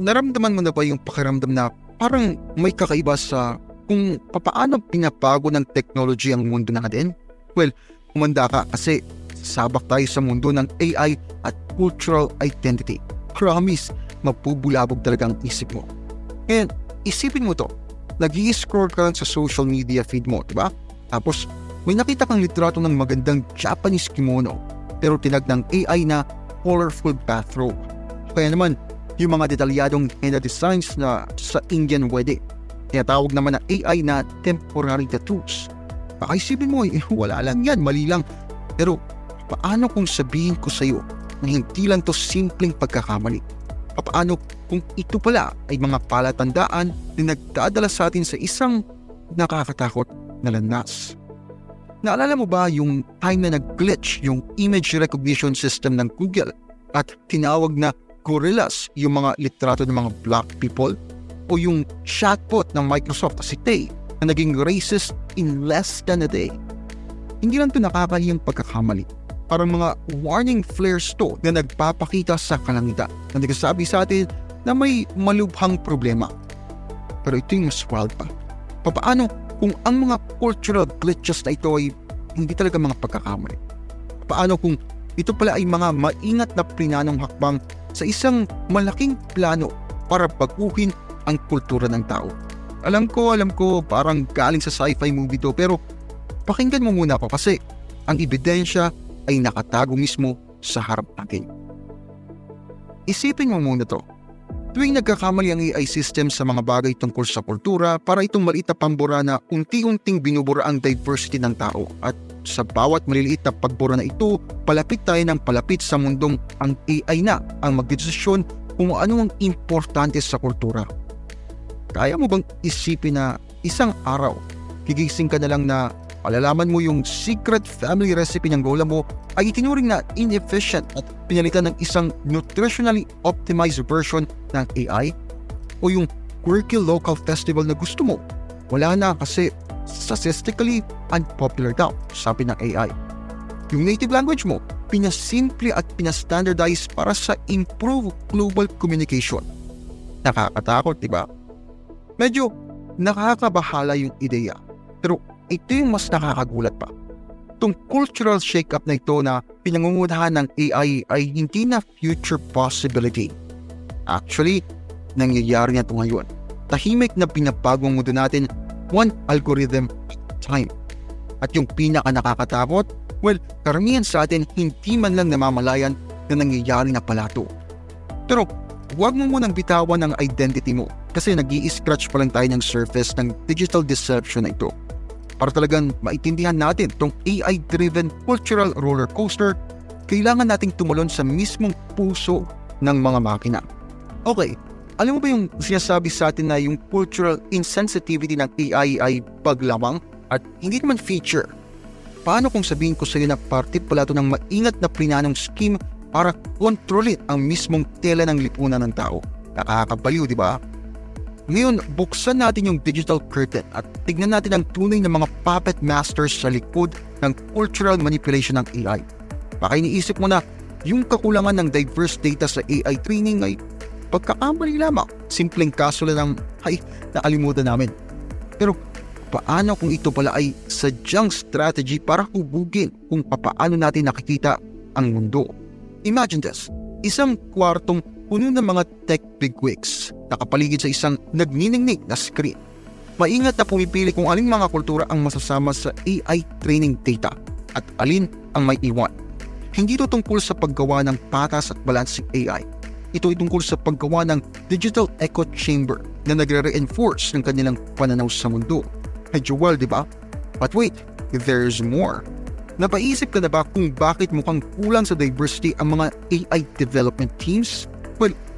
naramdaman mo na ba yung pakiramdam na parang may kakaiba sa kung papaano pinabago ng technology ang mundo natin? Well, kumanda ka kasi sabak tayo sa mundo ng AI at cultural identity. Promise, mapubulabog talaga ang isip mo. And isipin mo to, nag scroll ka lang sa social media feed mo, di ba? Tapos, may nakita kang litrato ng magandang Japanese kimono pero tinag ng AI na colorful bathrobe. Kaya naman, yung mga detalyadong henna designs na sa Indian wedding. Tinatawag naman ng AI na temporary tattoos. Baka mo, eh, wala lang yan, mali lang. Pero paano kung sabihin ko sa'yo na hindi lang to simpleng pagkakamali? Paano kung ito pala ay mga palatandaan na nagdadala sa atin sa isang nakakatakot na landas? Naalala mo ba yung time na nag-glitch yung image recognition system ng Google at tinawag na gorillas yung mga litrato ng mga black people? O yung chatbot ng Microsoft si Tay na naging racist in less than a day? Hindi lang to nakakahiyang pagkakamali. Parang mga warning flares to na nagpapakita sa kalangitan na nagsasabi sa atin na may malubhang problema. Pero ito yung mas wild pa. Papaano kung ang mga cultural glitches na ito ay hindi talaga mga pagkakamali? Paano kung ito pala ay mga maingat na plinanong hakbang sa isang malaking plano para baguhin ang kultura ng tao? Alam ko, alam ko, parang galing sa sci-fi movie to, pero pakinggan mo muna ako kasi ang ebidensya ay nakatago mismo sa harap natin. Isipin mo muna to. Tuwing nagkakamali ang AI system sa mga bagay tungkol sa kultura, para itong maliit na pambura na unti-unting binubura ang diversity ng tao at sa bawat maliliit na pagbura na ito, palapit tayo ng palapit sa mundong ang AI na ang magdesisyon kung ano ang importante sa kultura. Kaya mo bang isipin na isang araw, gigising ka na lang na malalaman mo yung secret family recipe ng lola mo ay itinuring na inefficient at pinalitan ng isang nutritionally optimized version ng AI? O yung quirky local festival na gusto mo? Wala na kasi statistically unpopular daw, sabi ng AI. Yung native language mo, pinasimple at pinastandardize para sa improved global communication. Nakakatakot, di ba? Medyo nakakabahala yung ideya. Pero ito yung mas nakakagulat pa. Itong cultural shake-up na ito na pinangungunahan ng AI ay hindi na future possibility. Actually, nangyayari na ito ngayon. Tahimik na pinapagong mundo natin one algorithm at time. At yung pinaka nakakatakot, well, karamihan sa atin hindi man lang namamalayan na nangyayari na pala ito. Pero huwag mo munang bitawan ang identity mo kasi nag scratch pa lang tayo ng surface ng digital deception na ito. Para talagang maintindihan natin itong AI-driven cultural roller coaster, kailangan nating tumulon sa mismong puso ng mga makina. Okay, alam mo ba yung sinasabi sa atin na yung cultural insensitivity ng AI ay paglamang at hindi naman feature? Paano kung sabihin ko sa iyo na parte pala ito ng maingat na plinanong scheme para kontrolin ang mismong tela ng lipunan ng tao? Nakakabaliw, di ba? Ngayon, buksan natin yung digital curtain at tignan natin ang tunay na mga puppet masters sa likod ng cultural manipulation ng AI. Baka iniisip mo na yung kakulangan ng diverse data sa AI training ay pagkakamali lamang. Simpleng kaso lang ng, ay, nakalimutan namin. Pero paano kung ito pala ay sadyang strategy para hubugin kung papaano natin nakikita ang mundo? Imagine this, isang kwartong puno ng mga tech bigwigs nakapaligid sa isang nagniningning na screen. Maingat na pumipili kung aling mga kultura ang masasama sa AI training data at alin ang may iwan. Hindi ito tungkol sa paggawa ng patas at balancing AI. Ito ay tungkol sa paggawa ng digital echo chamber na nagre-reinforce ng kanilang pananaw sa mundo. Medyo well, di ba? But wait, there's more. Napaisip ka na ba kung bakit mukhang kulang sa diversity ang mga AI development teams?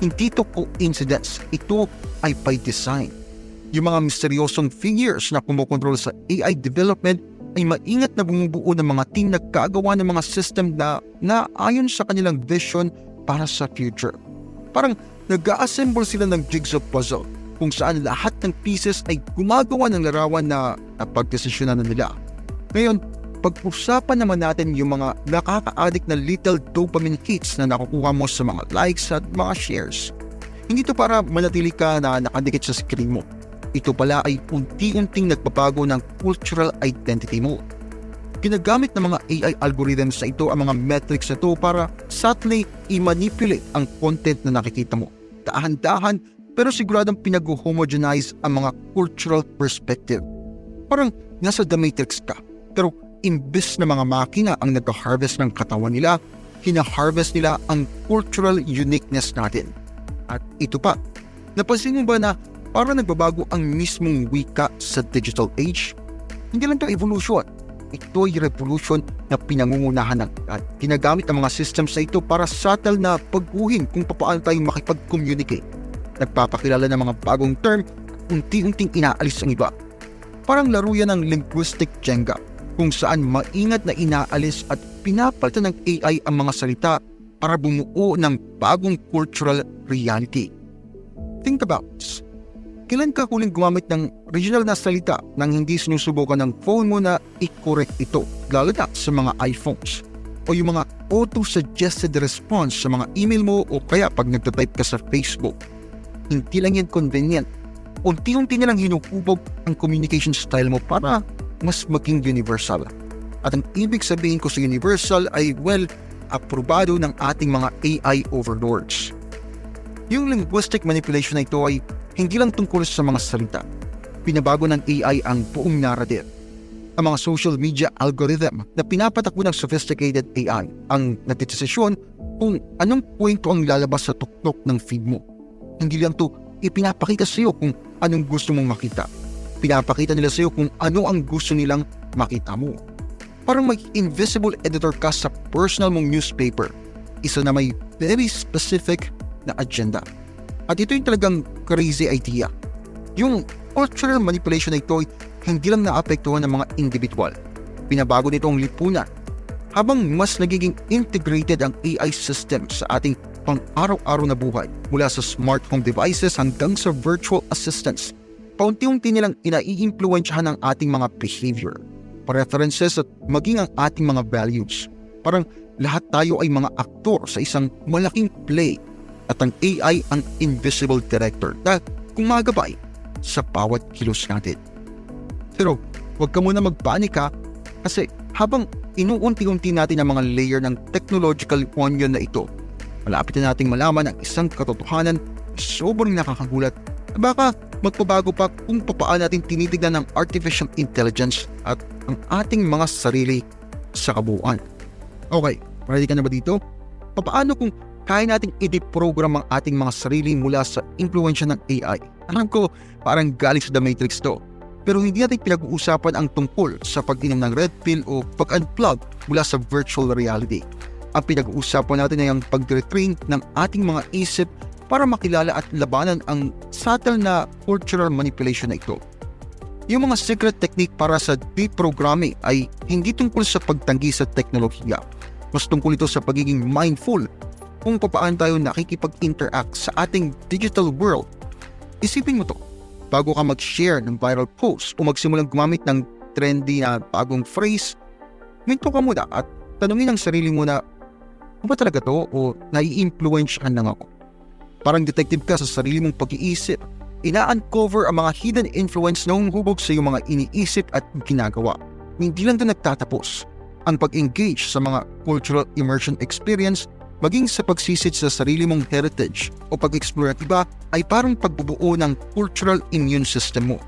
Hindi to coincidence. Ito ay by design. Yung mga misteryosong figures na kumukontrol sa AI development ay maingat na bumubuo ng mga team na gagawa ng mga system na naayon sa kanilang vision para sa future. Parang nag-assemble sila ng jigsaw puzzle kung saan lahat ng pieces ay gumagawa ng larawan na napagdesisyonan na nila. Ngayon, pag-usapan naman natin yung mga nakaka-addict na little dopamine hits na nakukuha mo sa mga likes at mga shares. Hindi to para manatili ka na nakadikit sa screen mo. Ito pala ay unti-unting nagbabago ng cultural identity mo. Ginagamit ng mga AI algorithms na ito ang mga metrics na ito para subtly i-manipulate ang content na nakikita mo. Dahan-dahan pero siguradong pinag-homogenize ang mga cultural perspective. Parang nasa The Matrix ka, pero imbes na mga makina ang nag-harvest ng katawan nila, hina-harvest nila ang cultural uniqueness natin. At ito pa, napansin mo ba na para nagbabago ang mismong wika sa digital age? Hindi lang ito evolution. Ito ay revolution na pinangungunahan ng at ginagamit ng mga systems na ito para subtle na pagguhin kung paano tayo makipag-communicate. Nagpapakilala ng mga bagong term, unti-unting inaalis ang iba. Parang laro yan ng linguistic Jenga kung saan maingat na inaalis at pinapalitan ng AI ang mga salita para bumuo ng bagong cultural reality. Think about this. Kailan ka huling gumamit ng original na salita nang hindi sinusubukan ng phone mo na i-correct ito, lalo na sa mga iPhones? O yung mga auto-suggested response sa mga email mo o kaya pag nagtatype ka sa Facebook. Hindi lang yan convenient. Unti-unti nilang hinukubog ang communication style mo para mas maging universal. At ang ibig sabihin ko sa universal ay, well, aprobado ng ating mga AI overlords. Yung linguistic manipulation na ito ay hindi lang tungkol sa mga salita. Pinabago ng AI ang buong narrative. Ang mga social media algorithm na pinapatakbo ng sophisticated AI ang nagdedesisyon kung anong kwento ang lalabas sa tuktok ng feed mo. Hindi lang to ipinapakita sa iyo kung anong gusto mong makita. Pinapakita nila sa iyo kung ano ang gusto nilang makita mo. Parang may invisible editor ka sa personal mong newspaper. Isa na may very specific na agenda. At ito yung talagang crazy idea. Yung cultural manipulation na ito ay hindi lang naapektuhan ng mga individual. Pinabago nito ang lipunan. Habang mas nagiging integrated ang AI system sa ating pang-araw-araw na buhay mula sa smart home devices hanggang sa virtual assistants, paunti-unti nilang inai-influensyahan ang ating mga behavior, preferences at maging ang ating mga values. Parang lahat tayo ay mga aktor sa isang malaking play at ang AI ang invisible director na gumagabay sa bawat kilos natin. Pero huwag ka muna magpanika kasi habang inuunti-unti natin ang mga layer ng technological onion na ito, malapit na nating malaman ang isang katotohanan na sobrang nakakagulat na baka magpabago pa kung papaano natin tinitignan ng artificial intelligence at ang ating mga sarili sa kabuuan. Okay, ready ka na ba dito? Papaano kung kaya nating i-deprogram ang ating mga sarili mula sa impluensya ng AI? Alam ko, parang galing sa The Matrix to. Pero hindi natin pinag-uusapan ang tungkol sa pag-inom ng red pill o pag-unplug mula sa virtual reality. Ang pinag-uusapan natin ay ang pag-retrain ng ating mga isip para makilala at labanan ang subtle na cultural manipulation na ito. Yung mga secret technique para sa deprogramming ay hindi tungkol sa pagtanggi sa teknolohiya. Mas tungkol ito sa pagiging mindful kung paano tayo nakikipag-interact sa ating digital world. Isipin mo to, bago ka mag-share ng viral post o magsimulang gumamit ng trendy na bagong phrase, minto ka muna at tanungin ang sarili mo na, ano ba talaga to o nai-influensyahan lang ako? Parang detective ka sa sarili mong pag-iisip. Ina-uncover ang mga hidden influence na humubog sa iyong mga iniisip at ginagawa. Hindi lang ito nagtatapos. Ang pag-engage sa mga cultural immersion experience maging sa pagsisid sa sarili mong heritage o pag-explore at iba ay parang pagbubuo ng cultural immune system mo.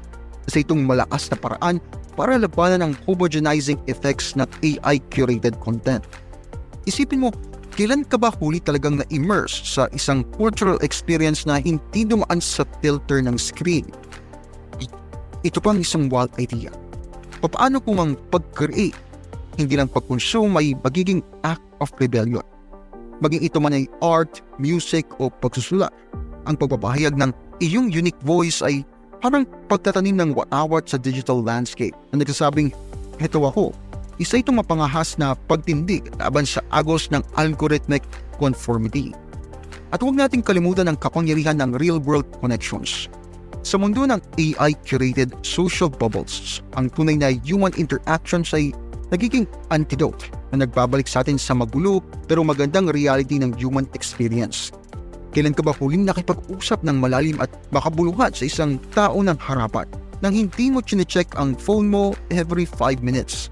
Sa itong malakas na paraan para labanan ang homogenizing effects ng AI-curated content. Isipin mo, kailan ka ba huli talagang na-immerse sa isang cultural experience na hindi dumaan sa filter ng screen? Ito pang isang wild idea. Paano kung ang pag-create, hindi lang pag-consume ay magiging act of rebellion? maging ito man ay art, music o pagsusulat. Ang pagpapahayag ng iyong unique voice ay parang pagtatanim ng watawat sa digital landscape na nagsasabing, Heto ako. Isa itong mapangahas na pagtindig laban sa agos ng algorithmic conformity. At huwag nating kalimutan ang kapangyarihan ng real-world connections. Sa mundo ng AI-curated social bubbles, ang tunay na human interactions ay nagiging antidote na nagbabalik sa atin sa magulo pero magandang reality ng human experience. Kailan ka ba huling nakipag-usap ng malalim at makabuluhan sa isang tao ng harapan nang hindi mo chinecheck ang phone mo every 5 minutes?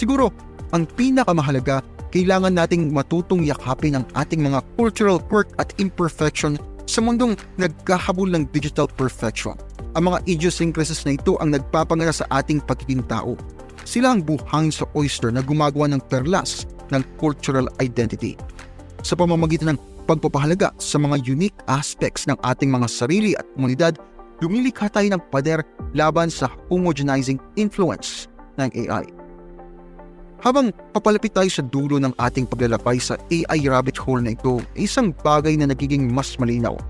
Siguro, ang pinakamahalaga, kailangan nating matutong yakapin ang ating mga cultural quirk at imperfection sa mundong nagkahabol ng digital perfection. Ang mga idiosyncrasies na ito ang nagpapangara sa ating pagiging tao. Sila ang buhangin sa oyster na gumagawa ng perlas ng cultural identity. Sa pamamagitan ng pagpapahalaga sa mga unique aspects ng ating mga sarili at komunidad, lumilikha tayo ng pader laban sa homogenizing influence ng AI. Habang papalapit tayo sa dulo ng ating paglalakay sa AI rabbit hole na ito, isang bagay na nagiging mas malinaw.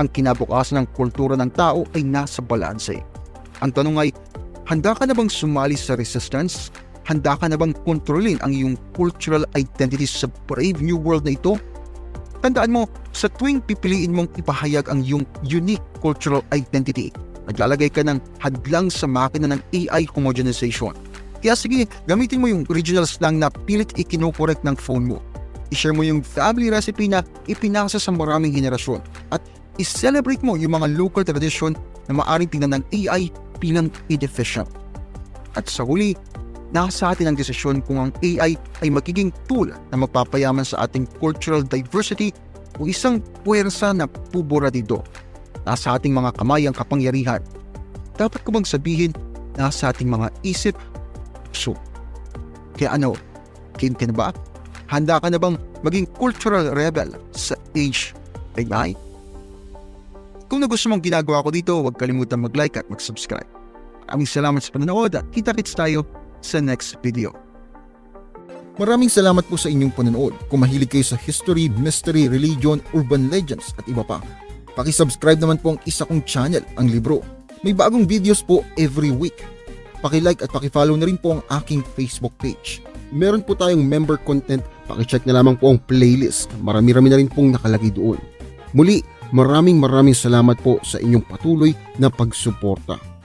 Ang kinabukasan ng kultura ng tao ay nasa balanse. Ang tanong ay, handa ka na bang sumali sa resistance? Handa ka na bang kontrolin ang iyong cultural identity sa brave new world na ito? Tandaan mo, sa tuwing pipiliin mong ipahayag ang iyong unique cultural identity, naglalagay ka ng hadlang sa makina ng AI homogenization. Kaya sige, gamitin mo yung original slang na pilit ikinokorek ng phone mo. I-share mo yung family recipe na ipinasa sa maraming henerasyon. At i-celebrate mo yung mga local tradition na maaring tingnan ng AI bilang inefficient. At sa huli, nasa atin ang desisyon kung ang AI ay magiging tool na magpapayaman sa ating cultural diversity o isang puwersa na pubura dito. Nasa ating mga kamay ang kapangyarihan. Dapat ko bang sabihin nasa ating mga isip So, kaya ano, game ka na ba? Handa ka na bang maging cultural rebel sa age ng AI? Kung nagustuhan mong ginagawa ko dito, huwag kalimutan mag-like at mag-subscribe. Maraming salamat sa panonood at kita-kits tayo sa next video. Maraming salamat po sa inyong panonood. Kung mahilig kayo sa history, mystery, religion, urban legends at iba pa, pakisubscribe naman po ang isa kong channel, ang Libro. May bagong videos po every week Paki-like at paki-follow na rin po ang aking Facebook page. Meron po tayong member content, paki-check na lamang po ang playlist. Marami-rami na rin pong nakalagay doon. Muli, maraming maraming salamat po sa inyong patuloy na pagsuporta.